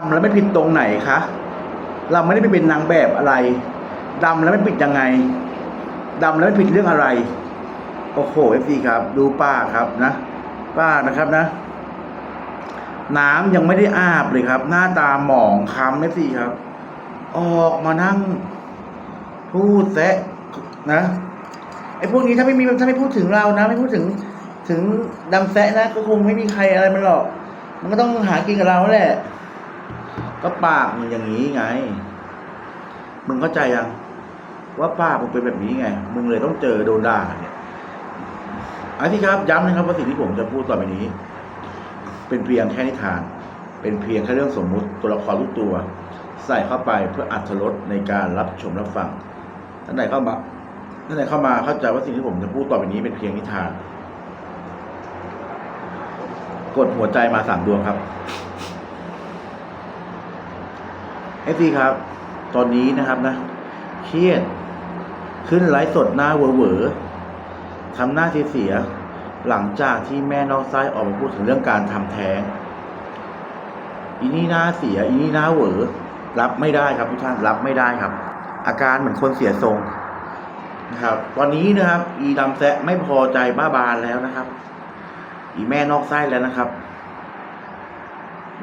ดำแล้วไม่ผิดตรงไหนคะ เราไม่ได้ไปเป็นนางแบบอะไรดำแล้วไม่ผิดยังไงดำแล้วไม่ผิดเรื่องอะไร โอ้โหเอฟซีครับ ดูป้าครับนะ ป้านะครับนะ น้ำยังไม่ได้อาบเลยครับ หน้าตาหมองคล้ำเอฟซีครับ ออกมานั่ง พูดแซะนะไอ้พวกนี้ถ้าไม่มีถ้าไม่พูดถึงเรานะ ไม่พูดถึงถึงดำแซะนะก็คงไม่มีใครอะไรมันหรอก มันก็ต้องหากินกับเราแหละ ก็ปากมันอย่างนี้ไง มึงเข้าใจยังว่าป้ามึงเป็นแบบนี้ไง มึงเลยต้องเจอโดนด่าเนี่ยอันที่ครับย้ำนะครับว่าสิ่งที่ผมจะพูดต่อไปนี้ เป็นเพียงแค่นิทาน เป็นเพียงแค่เรื่องสมมุติตัวละครทุกตัว ใส่เข้าไปเพื่ออัธรสในการรับชมรับฟังท่านใดเข้ามาท่านใดเข้ามาเข้าใจว่าสิ่งที่ผมจะพูดต่อไปนี้เป็นเพียงนิทาน กดหัวใจมาสามดวงครับ เอฟซีครับ ตอนนี้นะครับนะ เครียด ขึ้นไลฟ์สดหน้าเวอร์เวอทำหน้าเสีย หลังจากที่แม่นอกไส้ออกมาพูดถึงเรื่องการทำแท้ง อีนี่หน้าเสีย อีนี่หน้าเหวอรับไม่ได้ครับทุกท่าน รับไม่ได้ครับ อาการเหมือนคนเสียทรงนะครับตอนนี้นะครับ อีดำแซะไม่พอใจบ้าบานแล้วนะครับ อีแม่นอกไส้แล้วนะครับ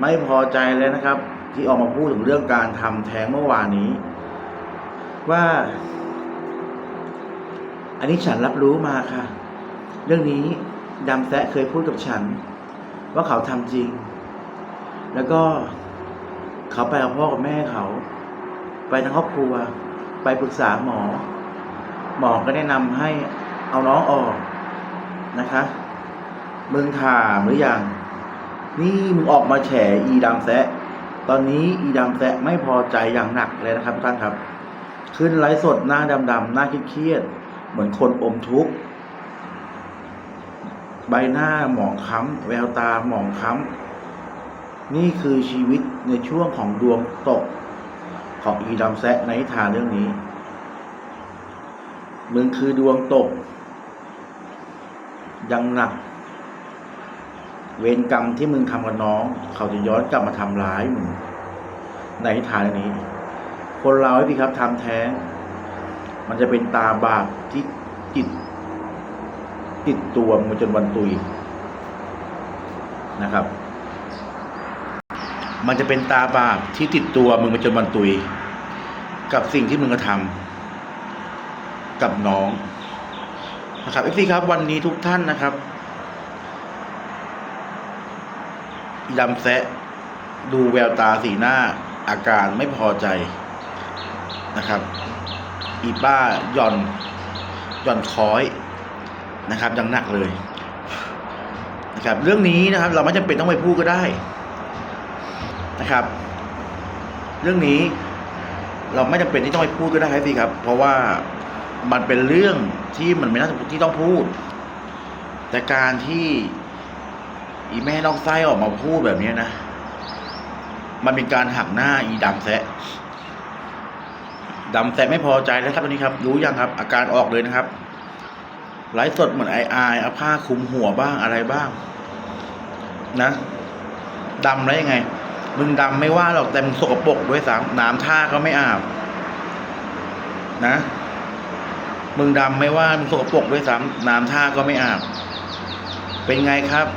ไม่พอใจแล้วนะครับ ที่ออกมาพูดถึงเรื่องการทำแท้งเมื่อวานนี้ ว่า อันนี้ฉันรับรู้มาค่ะ เรื่องนี้ดำแซะเคยพูดกับฉัน ว่าเขาทำจริง แล้วก็เขาไปกับพ่อกับแม่เขา ไปทั้งครอบครัว ไปปรึกษาหมอ หมอก็แนะนำให้เอาน้องออกนะคะมึงถามหรือยังนี่มึงออกมาแฉอีดำแซะ ตอนนี้อีดำแซะไม่พอใจอย่างหนักเลยนะครับท่านครับ ขึ้นไลฟ์สดหน้าดำๆหน้าเครียดๆเหมือนคนอมทุกข์ใบหน้าหมองคล้ำแววตาหมองคล้ำนี่คือชีวิตในช่วงของดวงตก ของอีดำแซะในทานเรื่องนี้ มึงคือดวงตก ยังหนัก เวรกรรมที่มึงทำกับน้อง เขาจะย้อนกลับมาทำร้ายมึงในนิทางนี้ คนเราไอ้พี่ครับทำแท้ง มันจะเป็นตาบาปที่ติดติดตัวมึงมาจนวันตุยนะครับ มันจะเป็นตาบาปที่ติดตัวมึงมาจนวันตุย กับสิ่งที่มึงกระทำกับน้องนะครับเอฟซีครับวันนี้ทุกท่านนะครับ ดำแซะ ดูแววตาสีหน้าอาการไม่พอใจนะครับ อีป้าหย่อนหย่อนค้อยนะครับยังหนักเลยนะครับเรื่องนี้นะครับเราไม่จำเป็นต้องไปพูดก็ได้นะครับ เรื่องนี้เราไม่จำเป็นที่ต้องไปพูดก็ได้ครับพี่ครับ เพราะว่ามันเป็นเรื่องที่มันไม่น่าที่ต้องพูด แต่การที่ อีแม่นอกไส้ออกมาพูดแบบนี้นะ มันเป็นการหักหน้าอีดำแซะดำแซะไม่พอใจแล้วครับตอนนี้ครับ รู้ยังครับ อาการออกเลยนะครับไลฟ์สดเหมือนไออายเอาผ้าคลุมหัวบ้างอะไรบ้าง นะดำแล้วยังไง มึงดำไม่ว่าหรอกแต่มึงสกปรกด้วยซ้ำน้ำท่าก็ไม่อาบ นะ มึงดำไม่ว่ามึงสกปรกด้วยซ้ำน้ำท่าก็ไม่อาบ เป็นไงครับ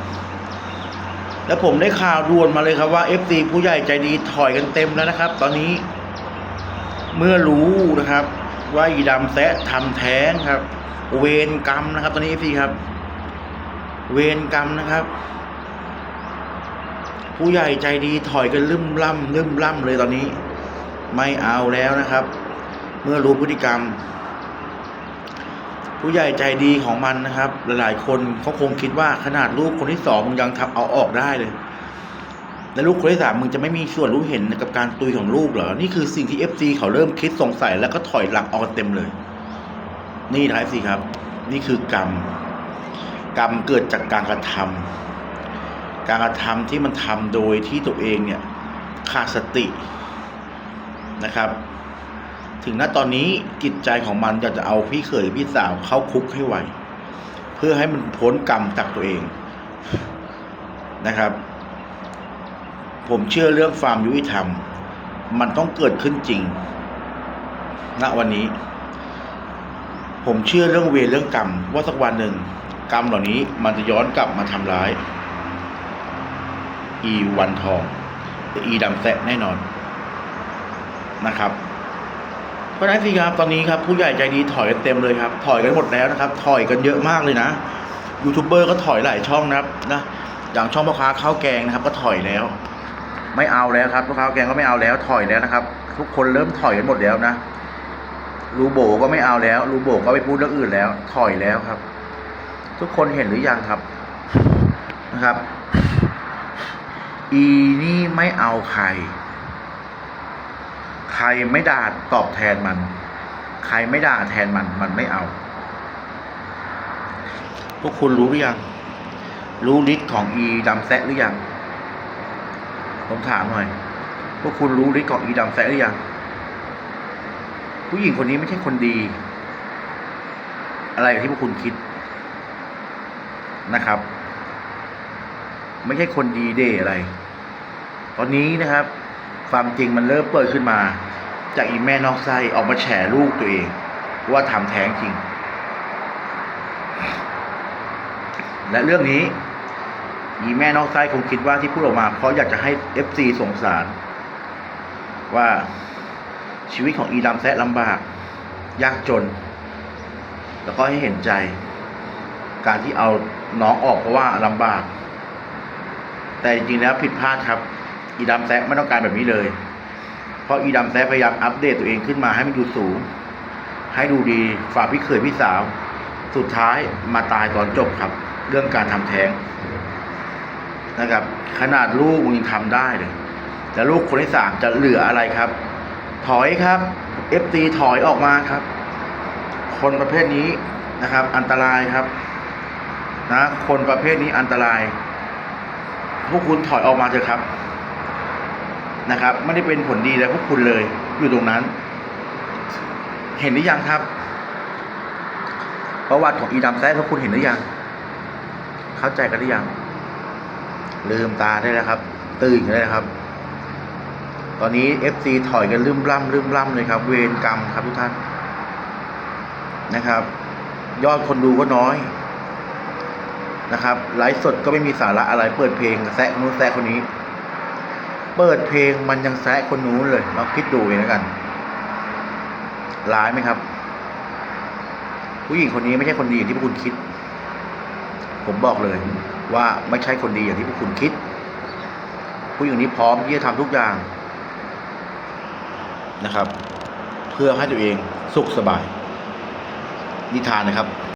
แล้วผมได้ข่าวด่วนมาเลยครับว่า FC ผู้ใหญ่ใจดีถอยกันเต็มแล้วนะครับ ตอนนี้ เมื่อรู้นะครับ ว่าอีดำแซะทำแท้งครับ เวรกรรมนะครับ ตอนนี้ FC ครับ เวรกรรมนะครับ ผู้ใหญ่ใจดีถอยกันลืมล่ำลืมล่ำเลยตอนนี้ ไม่เอาแล้วนะครับ เมื่อรู้พฤติกรรม ผู้ใหญ่ใจดีของมันนะครับ หลายๆ คนเขาคงคิดว่าขนาดลูกคนที่สองมึงยังทำเอาออกได้เลย และลูกคนที่สามมึงจะไม่มีส่วนรู้เห็นกับการตุยของลูกเหรอ นี่คือสิ่งที่เอฟซีเขาเริ่มคิดสงสัยแล้วก็ถอยหลังออกเต็มเลย นี่ท้ายสิครับ นี่คือกรรม กรรมเกิดจากการกระทำการกระทำที่มันทำโดยที่ตัวเองเนี่ยขาดสตินะครับ ถึงณตอนนี้จิตใจของมันอยากจะเอาพี่เขยพี่สาวเข้าคุกให้ไวเพื่อให้มันพ้นกรรมจากตัวเองนะครับ ผมเชื่อเรื่องความยุติธรรม มันต้องเกิดขึ้นจริง ณวันนี้ ผมเชื่อเรื่องเวรเรื่องกรรม ว่าสักวันหนึ่ง กรรมเหล่านี้มันจะย้อนกลับมาทำร้าย อีวันทองหรืออีดำแซะแน่นอนนะครับ เพราะนั้นสิครับตอนนี้ครับผู้ใหญ่ใจดีถอยกันเต็มเลยครับ ถอยกันหมดแล้วนะครับ ถอยกันเยอะมากเลยนะยูทูบเบอร์ก็ถอยหลายช่องนะครับนะอย่างช่องพ่อค้าข้าวแกงนะครับ ก็ถอยแล้ว ไม่เอาแล้วครับพ่อค้าข้าวแกงก็ไม่เอาแล้วถอยแล้วนะครับ ทุกคนเริ่มถอยกันหมดแล้วนะรูโบก็ไม่เอาแล้วรูโบก็ไปพูดเรื่องอื่นแล้ว ถอยแล้วครับ ทุกคนเห็นหรือยังครับนะครับ อีนี่ไม่เอาใคร ใครไม่ด่าตอบแทนมัน ใครไม่ด่าแทนมันมันไม่เอา พวกคุณรู้หรือยัง รู้ฤทธิ์ของอีดำแซะหรือยัง ผมถามหน่อย พวกคุณรู้ฤทธิ์ของอีดำแซะหรือยัง ผู้หญิงคนนี้ไม่ใช่คนดี อะไรที่พวกคุณคิดนะครับ ไม่ใช่คนดีเดอะไร ตอนนี้นะครับความจริงมันเริ่มเปิดขึ้นมา จากอีแม่นอกไส้ออกมาแฉลูกตัวเอง ว่าทำแท้งจริง และเรื่องนี้อีแม่นอกไส้คงคิดว่าที่พูดออกมา เพราะอยากจะให้เอฟซีสงสาร ว่าชีวิตของอีดำแซะลำบาก ยากจน แล้วก็ให้เห็นใจ การที่เอาน้องออกเพราะว่าลำบาก แต่จริงๆแล้วผิดพลาดครับ อีดำแซะไม่ต้องการแบบนี้เลย เพราะอีดำแซพยายามอัปเดตตัวเองขึ้นมาให้มันดูสูง ให้ดูดีฝากพี่เขยพี่สาว สุดท้ายมาตายตอนจบครับ เรื่องการทำแท้งนะครับ ขนาดลูกมึงยังทำได้เลยแต่ลูกคนที่สามจะเหลืออะไรครับ ถอยครับเอฟซีถอยออกมาครับ คนประเภทนี้นะครับ อันตรายครับ นะ คนประเภทนี้อันตราย พวกคุณถอยออกมาเถอะครับ นะครับ ไม่ได้เป็นผลดีแล้วพวกคุณเลยอยู่ตรงนั้น เห็นหรือยังครับประวัติของอีดำแท้พวกคุณเห็นหรือยัง เข้าใจกันหรือยังลืมตาได้แล้วครับ ตื่นกันได้แล้วครับ ตอนนี้เอฟซีถอยกันลืมล่ำลืมล่ำเลยครับ เวรกรรมครับทุกท่านนะครับ ยอดคนดูก็น้อยนะครับไลฟ์สดก็ไม่มีสาระอะไรเปิดเพลงแซะคนนู้นแซะคนนี้ เปิดเพลงมันยังแซะคนนู้นเลยลองคิดดูเองแล้วกัน ร้ายไหมครับ ผู้หญิงคนนี้ไม่ใช่คนดีอย่างที่พวกคุณคิด ผมบอกเลย ว่าไม่ใช่คนดีอย่างที่พวกคุณคิด ผู้หญิงนี้พร้อมที่จะทำทุกอย่างนะครับ เพื่อให้ตัวเองสุขสบายนิทานนะครับ